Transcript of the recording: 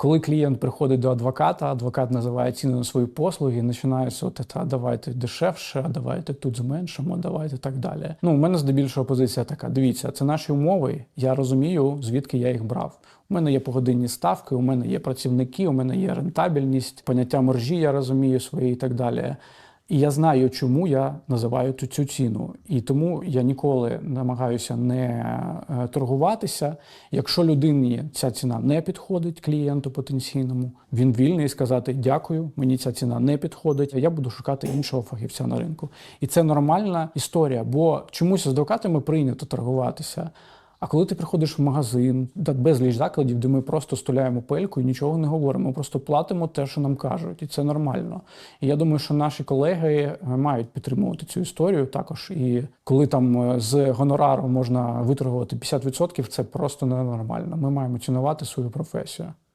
Коли клієнт приходить до адвоката, адвокат називає ціни на свої послуги, починається от та давайте дешевше, давайте тут зменшимо, давайте так далі. Ну, у мене здебільшого позиція така: дивіться, це наші умови. Я розумію, звідки я їх брав. У мене є погодинні ставки, у мене є працівники, у мене є рентабельність, поняття моржі, я розумію свої і так далі. І я знаю, чому я називаю цю ціну. І тому я ніколи намагаюся не е, торгуватися. Якщо людині ця ціна не підходить клієнту потенційному, він вільний сказати дякую, мені ця ціна не підходить. а Я буду шукати іншого фахівця на ринку. І це нормальна історія, бо чомусь з адвокатами прийнято торгуватися. А коли ти приходиш в магазин, так безліч закладів, де ми просто стуляємо пельку і нічого не говоримо, просто платимо те, що нам кажуть, і це нормально. І я думаю, що наші колеги е, мають підтримувати цю історію також. І коли там е, з гонорару можна виторгувати 50%, це просто ненормально. Ми маємо цінувати свою професію.